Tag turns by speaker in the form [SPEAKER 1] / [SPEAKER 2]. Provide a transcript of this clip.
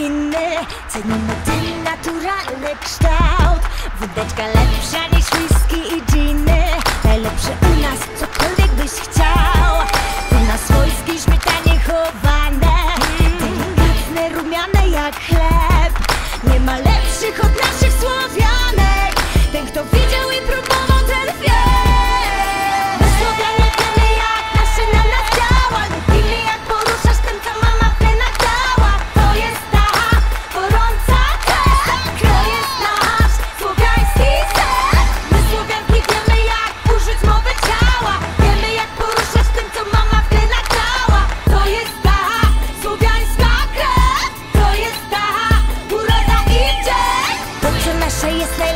[SPEAKER 1] inny. Cenimy ten naturalny kształt. Wódeczka lepsza niż whisky i dżiny Najlepsze u nas, cokolwiek byś chciał. Tu na swojskiej śmietanie chowane. Delikatne, rumiane jak chleb. Nie ma lepszych